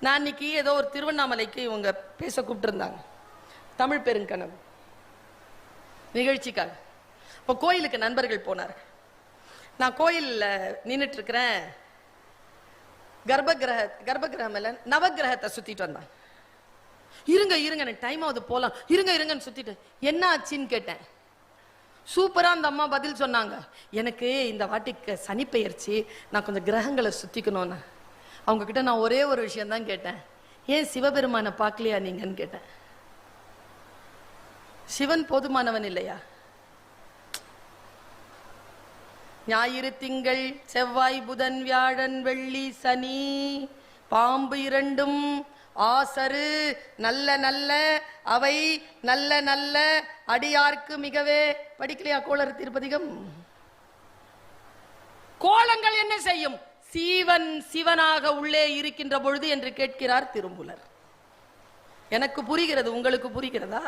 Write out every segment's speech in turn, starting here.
நான் இன்னைக்கு ஏதோ ஒரு திருவண்ணாமலைக்கு இவங்க பேச கூப்பிட்டுருந்தாங்க. தமிழ் பெருங்கனவு. நிகழ்ச்சிக்காக. இப்போ கோயிலுக்கு நண்பர்கள் போனார்கள். நான் கோயிலில் நின்றுட்டு இருக்கிறேன் கர்ப்பகிரக கர்ப்பகிரகம் இல்லை நவகிரகத்தை சுற்றிட்டு வந்தாங்க இருங்க இருங்க எனக்கு டைம் ஆகுது போகலாம் இருங்க இருங்கன்னு சுற்றிட்டு என்ன ஆச்சுன்னு கேட்டேன். சூப்பராக அந்த அம்மா பதில் சொன்னாங்க. எனக்கு இந்த வாட்டிக்கு சனி பெயர்ச்சி நான் கொஞ்சம் கிரகங்களை சுற்றிக்கணும்னு அவங்க கிட்ட நான் ஒரே ஒரு விஷயந்தான் கேட்டேன். ஏன் சிவபெருமானை பார்க்கலையா நீங்கன்னு கேட்டேன். சிவன் போதுமானவன் இல்லையா? ஞாயிறு திங்கள் செவ்வாய் புதன் வியாழன் வெள்ளி சனி பாம்பு இரண்டும் ஆசரு நல்ல நல்ல அவை நல்ல நல்ல அடியார்க்கு மிகவே படிக்கலையா கோளர் திருப்பதிகம்? கோலங்கள் என்ன செய்யும்? சீவன் சிவனாக உள்ளே இருக்கின்ற பொழுது என்று கேட்கிறார் திரும்புலர். எனக்கு புரிகிறது உங்களுக்கு புரிகிறதா?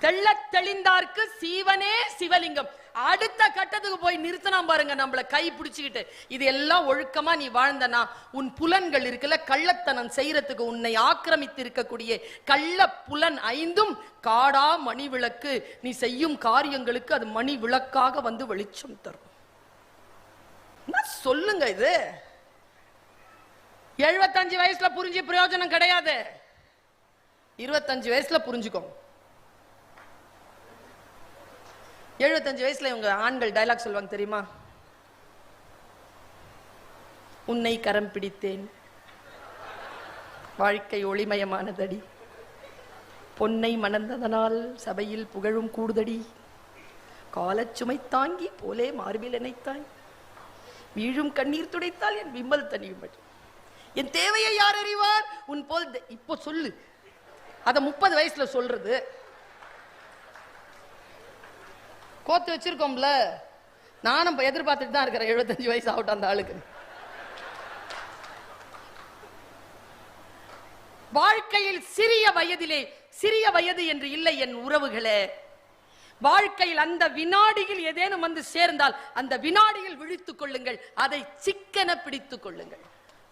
தெள்ளத் தெளிந்தார்க்கு சீவனே சிவலிங்கம். அடுத்த கட்டத்துக்கு போய் நிறுத்தினா பாருங்க நம்மள கை பிடிச்சுக்கிட்டு. இது எல்லாம் ஒழுக்கமா நீ வாழ்ந்தனா உன் புலன்கள் இருக்குல்ல கள்ளத்தனம் செய்யறதுக்கு உன்னை ஆக்கிரமித்து இருக்கக்கூடிய கள்ள புலன் ஐந்தும் காடா மணி விளக்கு நீ செய்யும் காரியங்களுக்கு அது மணி விளக்காக வந்து வெளிச்சம் தரும். என்ன சொல்லுங்க இது. எழுபத்தஞ்சு வயசுல புரிஞ்சு பிரயோஜனம் கிடையாது. இருபத்தஞ்சு வயசுல புரிஞ்சுக்கோ. எழுபத்தஞ்சு வயசுல இவங்க ஆண்கள் டைலாக் சொல்லுவாங்க தெரியுமா? உன்னை கரம் பிடித்தேன். வாழ்க்கை ஒளிமயமானதடி. பொன்னை மணந்ததனால் சபையில் புகழும் கூடுதடி. காலச்சுமை தாங்கி போலே மார்பில் இணைத்தாய் வீழும் கண்ணீர் துடைத்தால் என் விம்மல் தனியும் என் தேவையை யார் அறிவார்? உன் போல் இப்போ சொல்லு. அதை முப்பது வயசுல சொல்றது. கோத்து வச்சிருக்கோம்ல. நானும் எதிர்பார்த்துட்டு தான் இருக்கிறேன். எழுபத்தஞ்சு வயசு ஆகட்டும் அந்த ஆளுக்கு. வாழ்க்கையில் சிறிய வயதிலே சிறிய வயது என்று இல்லை என் உறவுகளே. வாழ்க்கையில் அந்த வினாடியில் ஏதேனும் வந்து சேர்ந்தால் அந்த வினாடியில் விழித்துக் கொள்ளுங்கள் அதை சிக்கன பிடித்துக் கொள்ளுங்கள்.